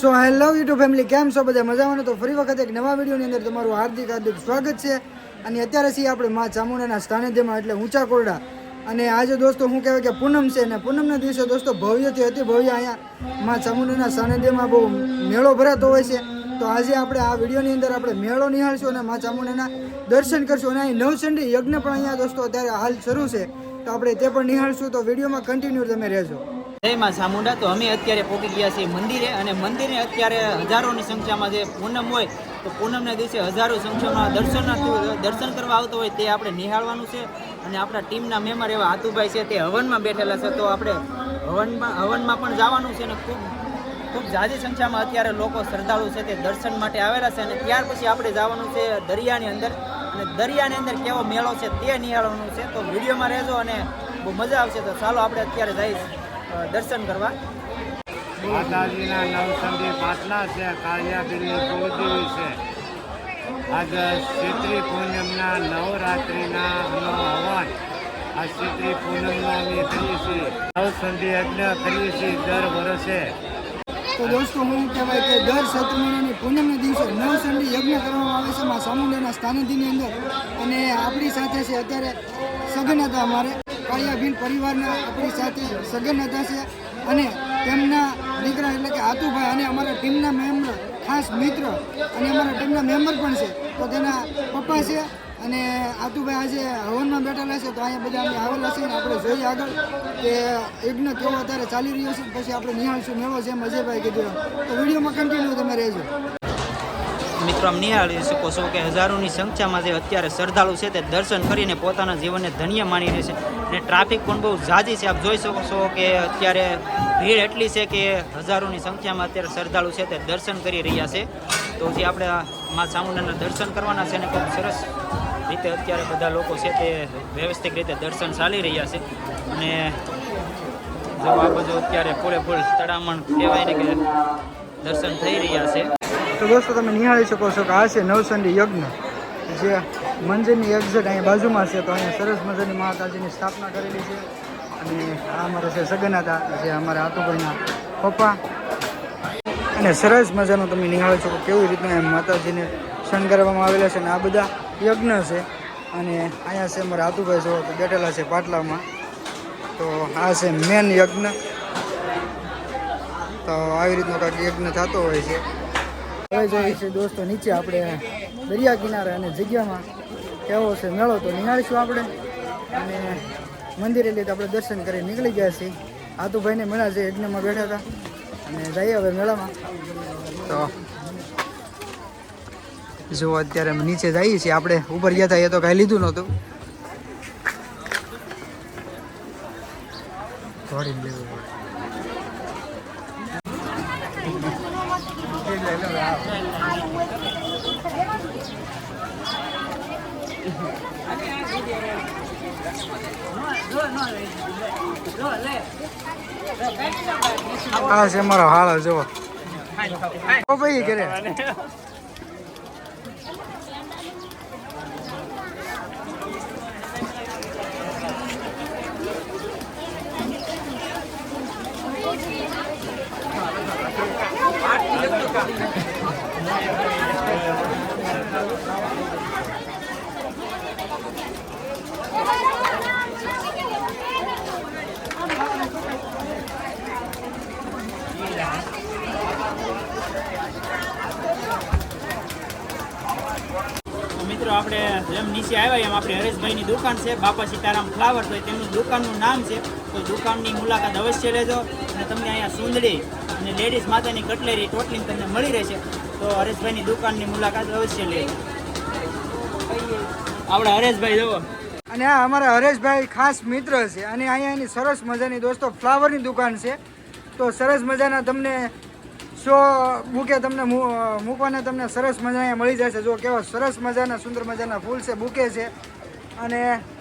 So I love YouTube family કેમ છો બધા? મજામાં તો ફરી વખત એક નવા વિડીયોની અંદર તમારું હાર્દિક હાર્દિક સ્વાગત છે. અને અત્યારે છીએ આપણે મા ચામુંડાના સાનિધ્યમાં એટલે ઊંચા કોરડા. અને આજે દોસ્તો શું કહેવાય કે પૂનમ છે ને, પૂનમના દિવસે દોસ્તો ભવ્યથી અતિ ભવ્ય અહીંયા મા ચામુંડાના સાનિધ્યમાં બહુ મેળો ભરાતો હોય છે. તો આજે આપણે આ વિડીયોની અંદર આપણે મેળો નિહાળશું અને મા ચામુંડાના દર્શન કરશું. અને અહીં નવચંડી યજ્ઞ પણ અહીંયા દોસ્તો અત્યારે હાલ શરૂ છે. તો આપણે તે પણ નિહાળશું. તો વિડીયોમાં કન્ટિન્યુ તમે રહેજો. જય માં ચામુંડા. તો અમે અત્યારે પહોંચી ગયા છીએ મંદિરે અને મંદિરે અત્યારે હજારોની સંખ્યામાં જે પૂનમ હોય, તો પૂનમના દિવસે હજારો સંખ્યામાં દર્શન દર્શન કરવા આવતો હોય તે આપણે નિહાળવાનું છે. અને આપણા ટીમના મેમ્બર એવા હાતુભાઈ છે તે હવનમાં બેઠેલા છે. તો આપણે હવનમાં હવનમાં પણ જવાનું છે અને ખૂબ ખૂબ ઝાઝી સંખ્યામાં અત્યારે લોકો શ્રદ્ધાળુ છે તે દર્શન માટે આવેલા છે. અને ત્યાર પછી આપણે જવાનું છે દરિયાની અંદર. અને દરિયાની અંદર કેવો મેળો છે તે નિહાળવાનું છે. તો વિડીયોમાં રહેજો અને બહુ મજા આવશે. તો ચાલો આપણે અત્યારે જઈશ. દર્શન કરવા. માતાજીના નવસંધી પાટલા છે કાળિયાબીરની કુળદેવી છે. આજ ચૈત્રી પૂનમના નવરાત્રિના નો હવન આ ચૈત્રી પૂનમના અમે કરીએ છીએ. નવસંધી યજ્ઞ કરીએ છીએ દર વર્ષે. તો દોસ્તો હું કહેવાય કે દર સત્ર મહિનાની પૂનમના દિવસે નવસંડી યજ્ઞ કરવામાં આવે છે. મા ચામુંડાના સ્થાનેથી અંદર. અને આપણી સાથે છે અત્યારે સઘન હતા અમારે. કાળિયાભીલ પરિવારના આપણી સાથે સગન હતા છે અને તેમના દીકરા એટલે કે આતુભાઈ અને અમારા ટીમના મેમ્બર, ખાસ મિત્ર અને અમારા ટીમના મેમ્બર પણ છે. તો તેના પપ્પા છે અને આતુભાઈ આજે હવનમાં બેઠેલા છે. તો અહીંયા બધા અમે આવેલા છે ને આપણે જોઈએ આગળ કે યજ્ઞ કેવો અત્યારે ચાલી રહ્યો છે. પછી આપણે નિહાળશું. મેળો છે એમ અજયભાઈ કીધું તો વિડીયોમાં કન્ટિન્યુ તમે રહેજો. મિત્રો, આમ નિહાળી શકો છો કે હજારોની સંખ્યામાં જે અત્યારે શ્રદ્ધાળુ છે તે દર્શન કરીને પોતાના જીવનને ધન્ય માની રહે છે. અને ટ્રાફિક પણ બહુ ઝાઝી છે. આપ જોઈ શકો છો કે અત્યારે ભીડ એટલી છે કે હજારોની સંખ્યામાં અત્યારે શ્રદ્ધાળુ છે તે દર્શન કરી રહ્યા છે. તો જે આપણે મા ચામુંડાના દર્શન કરવાના છે અને ખૂબ સરસ રીતે અત્યારે બધા લોકો છે તે વ્યવસ્થિત રીતે દર્શન ચાલી રહ્યા છે. અને જો આ બધું અત્યારે પૂરેપૂર તડામણ કહેવાય ને કે દર્શન થઈ રહ્યા છે. તો દોસ્તો તમે નિહાળી શકો છો કે આ છે નવસંડી યજ્ઞ. જે મંદિરની એક્ઝેટ અહીંયા બાજુમાં છે, તો અહીંયા સરસ મજાની માતાજીની સ્થાપના કરેલી છે. અને આ અમારા છે સગનાતા જે અમારા આતુભાઈના પપ્પા. અને સરસ મજાનો તમે નિહાળો છો કેવી રીતના એમ માતાજીને શણગારવામાં આવેલા છે અને આ બધા યજ્ઞ છે. અને અહીંયા છે અમારા આતુભાઈ તો બેઠેલા છે પાટલામાં. તો આ છે મેન યજ્ઞ. તો આવી રીતનો કાંઈક યજ્ઞ થતો હોય છે. હવે જોઈએ છે દોસ્તો નીચે આપણે દરિયા કિનારે અને જગ્યામાં કેવો છે મેળો તો નિહાળીશું આપણે. અને મંદિરે લીધે આપણે દર્શન કરી નીકળી ગયા છીએ. આતુભાઈને મળ્યા છે યજ્ઞમાં બેઠા હતા. અને જઈએ હવે મેળામાં. તો જો અત્યારે નીચે જઈએ છીએ. આપણે ઉપર ગયા હતા, એ તો કાંઈ લીધું નહોતું. દોડીને લેવું. આ છે મારો હાળો જુઓ. ભાઈ કરે મિત્રો, આપણે જેમ નીચે આવ્યા એમ આપણે હરેશભાઈની દુકાન છે, બાપા સીતારામ ફ્લાવર તો તેમની દુકાનનું નામ છે. તો દુકાનની મુલાકાત અવશ્ય લેજો. અને તમને અહીંયા સુંદડી અને લેડીઝ માતાની કટલેરી ટોટલી તમને મળી રહેશે. તો હરેશભાઈની દુકાનની મુલાકાત અવશ્ય લે. આપણે હરેશભાઈ, જુઓ. અને આ અમારા હરેશભાઈ ખાસ મિત્ર છે. અને અહીંયા એની સરસ મજાની દોસ્તો, ફ્લાવરની દુકાન છે. તો સરસ મજાના તમને શો બુકે તમને મૂકવાના તમને સરસ મજા અહીંયા મળી જશે. જો કેવા સરસ મજાના, સુંદર મજાના ફૂલ છે, બુકે છે. અને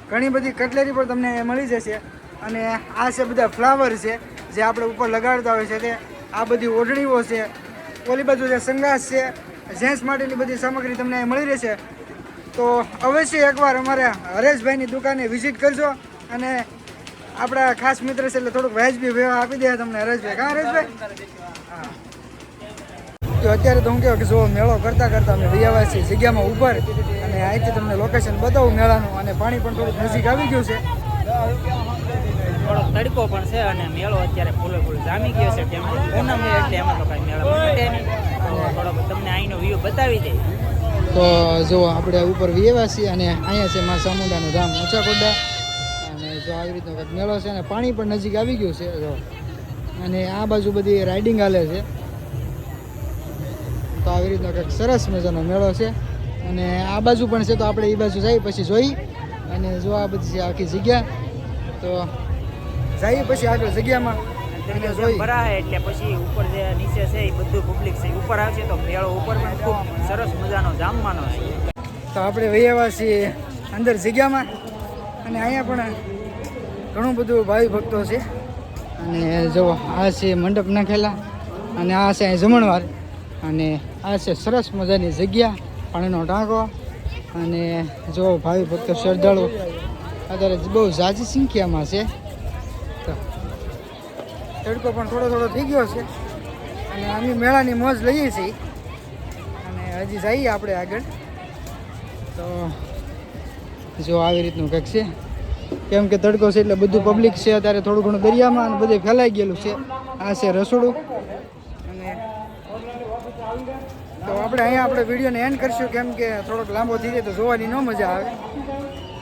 ઘણી બધી કટલેરી પણ તમને મળી જશે. અને આ છે બધા ફ્લાવર છે, જે આપણે ઉપર લગાડતા હોય છે તે. આ બધી ઓઢણીઓ છે, ઓલી બાજુ છે સંગાસ છે, જેન્ટ્સ માટેની બધી સામગ્રી તમને મળી રહેશે. તો અવશ્ય એકવાર અમારે હરેશભાઈની દુકાને વિઝિટ કરજો અને આપણા ખાસ મિત્ર છે એટલે થોડુંક વ્યાજબી વ્યવહાર આપી દે તમને હરેશભાઈ. કા હરેશભાઈ? તો અત્યારે તો હું કહું કે જો મેળો કરતાં કરતાં અમે રિયાવાસી જગ્યામાં ઉપર અને અહીંથી તમને લોકેશન બતાવું મેળાનું અને પાણી પણ થોડુંક નજીક આવી ગયું છે. તડકો પણ છે અને મેળો અત્યારે ફૂલે ફૂલ જામી ગયો છે. તેમ પૂનમ એટલે એમાં તો કાંઈ મેળો ઘટે થોડોક તમને અહીંનો વ્યૂ બતાવી દે તો જો આપણે ઉપર વિયેવા અને અહીંયા છે મા ચામુંડાનું ધામ ઊંચાકોડા. અને જો આવી રીતનો કંઈક મેળો છે અને પાણી પણ નજીક આવી ગયું છે, જો. અને આ બાજુ બધી રાઇડિંગ હાલે છે. તો આવી રીતનો કંઈક સરસ મજાનો મેળો છે. અને આ બાજુ પણ છે તો આપણે એ બાજુ જઈ, પછી જોઈ. અને જો આ બધી છે આખી જગ્યા. તો જઈએ પછી આગળ જગ્યામાં ભરાય એટલે પછી ઉપર જે નીચે છે એ બધું પબ્લિક છે. ઉપર આવશે તો મેળો ઉપર પણ ખૂબ સરસ મજાનો જામવાનો છે. તો આપણે વૈયાવા છીએ અંદર જગ્યામાં. અને અહીંયા પણ ઘણું બધું ભાવિ ભક્તો છે. અને જો આ છે મંડપ નાખેલા. અને આ છે અહીં જમણવાર. અને આ છે સરસ મજાની જગ્યા પાણીનો ટાંકો અને જો ભાવિ ભક્તો શ્રદ્ધાળુ અત્યારે બહુ ઝાઝી સંખ્યામાં છે. તડકો પણ થોડો થોડો થઈ ગયો છે. અને અમે મેળાની મોજ લઈએ છીએ. અને હજી જઈએ આપણે આગળ. તો જો આવી રીતનું કંઈક છે. કેમ કે તડકો છે એટલે બધું પબ્લિક છે. અત્યારે થોડું ઘણું દરિયામાં અને બધે ફેલાઈ ગયેલું છે. આ છે રસોડું. અને તો આપણે અહીંયા આપણે વિડીયોને એન્ડ કરશું. કેમ કે થોડોક લાંબો થઈ જાય તો જોવાની ન મજા આવે.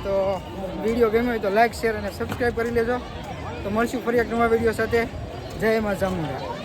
તો વીડિયો ગમ્યો હોય તો લાઈક શેર અને સબસ્ક્રાઈબ કરી લેજો. તો મળશું ફરી એક નવા વીડિયો સાથે. જય મા ચામુંડા